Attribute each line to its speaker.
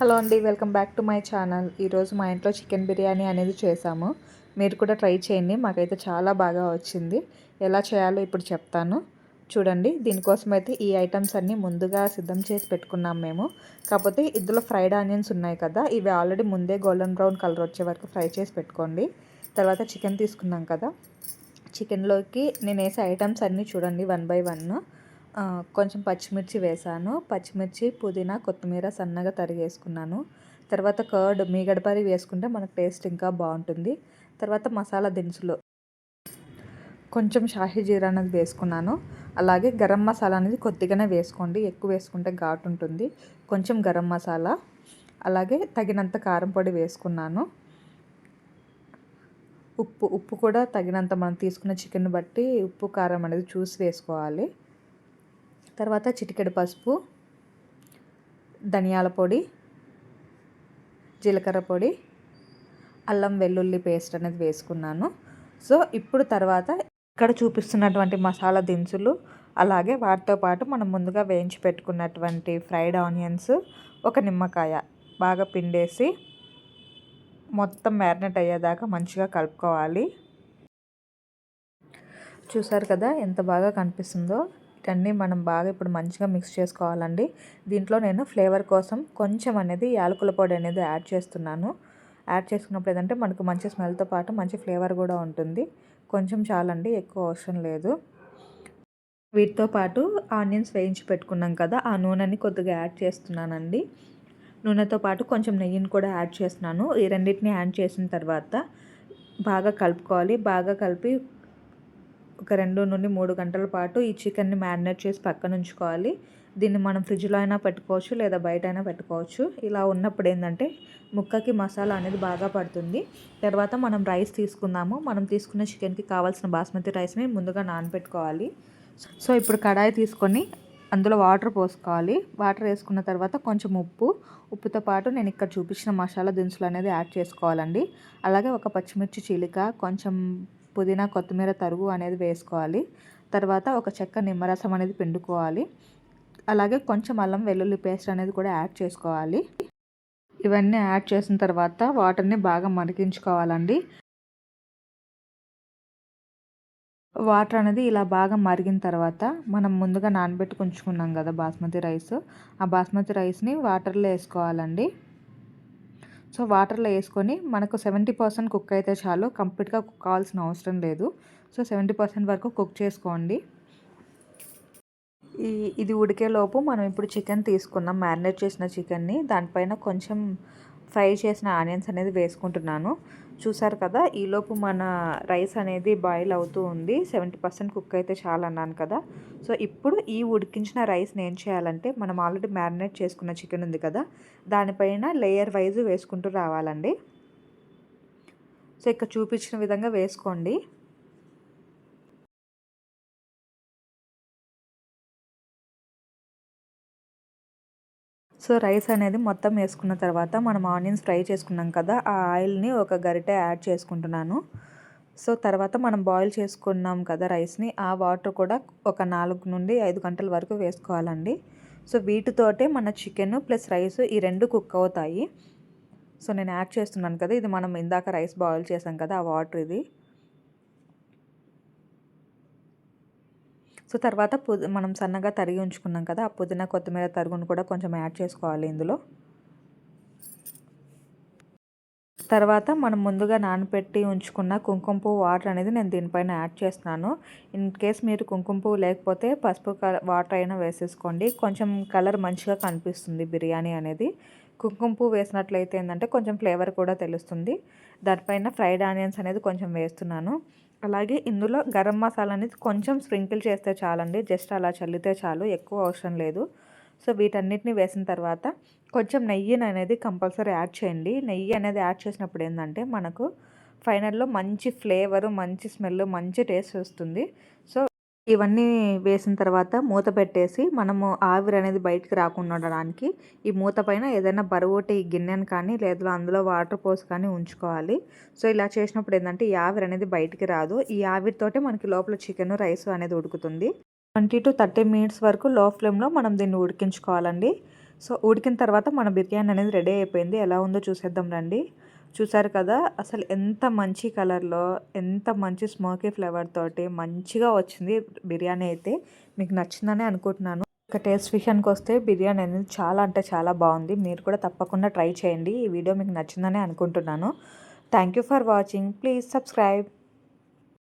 Speaker 1: Hello అండి welcome back to my channel. ఈరోజు మా ఇంట్లో చికెన్ బిర్యానీ అనేది చేసాము. మీరు కూడా ట్రై చేయండి మాకైతే చాలా బాగా వచ్చింది. ఎలా చేయాలో ఇప్పుడు చెప్తాను. చూడండి దీనికోసం అయితే ఈ ఐటమ్స్ అన్నీ ముందుగా సిద్ధం చేసి పెట్టుకున్నాం మేము. కాకపోతే ఇందులో ఫ్రైడ్ ఆనియన్స్ ఉన్నాయి కదా ఇవి ఆల్రెడీ ముందే గోల్డెన్ బ్రౌన్ కలర్ వచ్చే వరకు ఫ్రై చేసి పెట్టుకోండి. తర్వాత చికెన్ తీసుకున్నాం కదా. చికెన్లోకి నేను వేసే ఐటమ్స్ అన్నీ చూడండి వన్ బై వన్. కొంచెం పచ్చిమిర్చి వేసాను. పచ్చిమిర్చి పుదీనా కొత్తిమీర సన్నగా తరిగేసుకున్నాను. తర్వాత కర్డ్ మీగడపరి వేసుకుంటే మనకు టేస్ట్ ఇంకా బాగుంటుంది. తర్వాత మసాలా దినుసులు. కొంచెం షాహీ జీరా అనేది వేసుకున్నాను. అలాగే గరం మసాలా అనేది కొద్దిగానే వేసుకోండి. ఎక్కువ వేసుకుంటే ఘాటు ఉంటుంది. కొంచెం గరం మసాలా. అలాగే తగినంత కారం పొడి వేసుకున్నాను. ఉప్పు ఉప్పు కూడా తగినంత మనం తీసుకున్న చికెన్ బట్టి ఉప్పు కారం అనేది చూసి వేసుకోవాలి. తర్వాత చిటికెడు పసుపు ధనియాల పొడి జీలకర్ర పొడి అల్లం వెల్లుల్లి పేస్ట్ అనేది వేసుకున్నాను. సో ఇప్పుడు తర్వాత ఇక్కడ చూపిస్తున్నటువంటి మసాలా దినుసులు అలాగే వాటితో పాటు మనం ముందుగా వేయించి పెట్టుకున్నటువంటి ఫ్రైడ్ ఆనియన్స్ ఒక నిమ్మకాయ బాగా పిండేసి మొత్తం మ్యారినేట్ అయ్యేదాకా మంచిగా కలుపుకోవాలి. చూసారు కదా ఎంత బాగా కనిపిస్తుందో? వీటన్ని మనం బాగా ఇప్పుడు మంచిగా మిక్స్ చేసుకోవాలండి. దీంట్లో నేను ఫ్లేవర్ కోసం కొంచెం అనేది యాలకుల పొడి అనేది యాడ్ చేస్తున్నాను. యాడ్ చేసుకున్నప్పుడు ఏదంటే మనకు మంచి స్మెల్తో పాటు మంచి ఫ్లేవర్ కూడా ఉంటుంది. కొంచెం చాలండి ఎక్కువ అవసరం లేదు. వీటితో పాటు ఆనియన్స్ వేయించి పెట్టుకున్నాం కదా ఆ నూనెని కొద్దిగా యాడ్ చేస్తున్నానండి. నూనెతో పాటు కొంచెం నెయ్యిని కూడా యాడ్ చేస్తున్నాను. ఈ రెండింటిని యాడ్ చేసిన తర్వాత బాగా కలుపుకోవాలి. బాగా కలిపి ఒక రెండు నుండి మూడు గంటల పాటు ఈ చికెన్ని మ్యారినేట్ చేసి పక్కన ఉంచుకోవాలి. దీన్ని మనం ఫ్రిడ్జ్లో అయినా పెట్టుకోవచ్చు లేదా బయట అయినా పెట్టుకోవచ్చు. ఇలా ఉన్నప్పుడు ఏంటంటే ముక్కకి మసాలా అనేది బాగా పడుతుంది. తర్వాత మనం రైస్ తీసుకుందాము. మనం తీసుకున్న చికెన్కి కావాల్సిన బాస్మతి రైస్ని ముందుగా నానబెట్టుకోవాలి. సో ఇప్పుడు కడాయి తీసుకొని అందులో వాటర్ పోసుకోవాలి. వాటర్ వేసుకున్న తర్వాత కొంచెం ఉప్పు. ఉప్పుతో పాటు నేను ఇక్కడ చూపించిన మసాలా దినుసులు అనేది యాడ్ చేసుకోవాలండి. అలాగే ఒక పచ్చిమిర్చి చీలిక కొంచెం పుదీనా కొత్తిమీర తరుగు అనేది వేసుకోవాలి. తర్వాత ఒక చెక్క నిమ్మరసం అనేది పిండుకోవాలి. అలాగే కొంచెం అల్లం వెల్లుల్లి పేస్ట్ అనేది కూడా యాడ్ చేసుకోవాలి. ఇవన్నీ యాడ్ చేసిన తర్వాత వాటర్ని బాగా మరిగించుకోవాలండి. వాటర్ అనేది ఇలా బాగా మరిగిన తర్వాత మనం ముందుగా నానబెట్టుకుంచుకున్నాం కదా బాస్మతి రైస్. ఆ బాస్మతి రైస్ని వాటర్లో వేసుకోవాలండి. సో వాటర్లో వేసుకొని మనకు సెవెంటీ పర్సెంట్ కుక్ అయితే చాలు. కంప్లీట్గా కుక్ కావాల్సిన అవసరం లేదు. సో సెవెంటీ పర్సెంట్ వరకు కుక్ చేసుకోండి. ఈ ఇది ఉడికేలోపు మనం ఇప్పుడు చికెన్ తీసుకుందాం. మ్యారినేట్ చేసిన చికెన్ని. దానిపైన కొంచెం ఫ్రై చేసిన ఆనియన్స్ అనేది వేసుకుంటున్నాను. చూసారు కదా ఈలోపు మన రైస్ అనేది బాయిల్ అవుతూ ఉంది. సెవెంటీ పర్సెంట్ కుక్ అయితే చాలా అన్నాను కదా. సో ఇప్పుడు ఈ ఉడికించిన రైస్ని ఏం చేయాలంటే మనం ఆల్రెడీ మ్యారినేట్ చేసుకున్న చికెన్ ఉంది కదా దానిపైన లేయర్ వైజ్ వేసుకుంటూ రావాలండి. సో ఇక్కడ చూపించిన విధంగా వేసుకోండి. సో రైస్ అనేది మొత్తం వేసుకున్న తర్వాత మనం ఆనియన్స్ ఫ్రై చేసుకున్నాం కదా ఆ ఆయిల్ని ఒక గరిటె యాడ్ చేసుకుంటున్నాను. సో తర్వాత మనం బాయిల్ చేసుకున్నాం కదా రైస్ని ఆ వాటర్ కూడా ఒక నాలుగు నుండి ఐదు గంటల వరకు వేసుకోవాలండి. సో వీటితోటే మన చికెన్ ప్లస్ రైస్ ఈ రెండు కుక్ అవుతాయి. సో నేను యాడ్ చేస్తున్నాను కదా ఇది మనం ఇందాక రైస్ బాయిల్ చేసాం కదా ఆ వాటర్ ఇది. సో తర్వాత మనం సన్నగా తరిగి ఉంచుకున్నాం కదా ఆ పుదీనా కొత్తిమీర తరుగును కూడా కొంచెం యాడ్ చేసుకోవాలి ఇందులో. తర్వాత మనం ముందుగా నానపెట్టి ఉంచుకున్న కుంకుమ పువ్వు వాటర్ అనేది నేను దీనిపైన యాడ్ చేస్తున్నాను. ఇన్ కేస్ మీరు కుంకుమ పువ్వు లేకపోతే పసుపు వాటర్ అయినా వేసేసుకోండి. కొంచెం కలర్ మంచిగా కనిపిస్తుంది బిర్యానీ అనేది. కుంకుమ పువ్వు వేసినట్లయితే ఏంటంటే కొంచెం ఫ్లేవర్ కూడా తెలుస్తుంది. దానిపైన ఫ్రైడ్ ఆనియన్స్ అనేది కొంచెం వేస్తున్నాను. అలాగే ఇందులో గరం మసాలా అనేది కొంచెం స్ప్రింకిల్ చేస్తే చాలండి. జస్ట్ అలా చల్లితే చాలు ఎక్కువ అవసరం లేదు. సో వీటన్నిటిని వేసిన తర్వాత కొంచెం నెయ్యిని అనేది కంపల్సరీ యాడ్ చేయండి. నెయ్యి అనేది యాడ్ చేసినప్పుడు ఏంటంటే మనకు ఫైనల్లో మంచి ఫ్లేవరు మంచి స్మెల్ మంచి టేస్ట్ వస్తుంది. సో ఇవన్నీ వేసిన తర్వాత మూత పెట్టేసి మనము ఆవిరి అనేది బయటికి రాకుండా ఉండడానికి ఈ మూత పైన ఏదైనా బరువుటి గిన్నెను కానీ లేదా అందులో వాటర్ పోసి కానీ ఉంచుకోవాలి. సో ఇలా చేసినప్పుడు ఏంటంటే ఈ ఆవిరి అనేది బయటికి రాదు. ఈ ఆవిరితోటే మనకి లోపల చికెన్ రైస్ అనేది ఉడుకుతుంది. ట్వంటీ టు థర్టీ మినిట్స్ వరకు లో ఫ్లేమ్లో మనం దీన్ని ఉడికించుకోవాలండి. సో ఉడికిన తర్వాత మన బిర్యానీ అనేది రెడీ అయిపోయింది. ఎలా ఉందో చూసేద్దాం రండి. చూసారు కదా అసలు ఎంత మంచి కలర్లో ఎంత మంచి స్మోకీ ఫ్లేవర్ తోటి మంచిగా వచ్చింది బిర్యానీ అయితే. మీకు నచ్చిందని అనుకుంటున్నాను. ఇక టేస్ట్ విషయానికి వస్తే బిర్యానీ అనేది చాలా అంటే చాలా బాగుంది. మీరు కూడా తప్పకుండా ట్రై చేయండి. ఈ వీడియో మీకు నచ్చిందని అనుకుంటున్నాను. Thank you for watching. Please subscribe.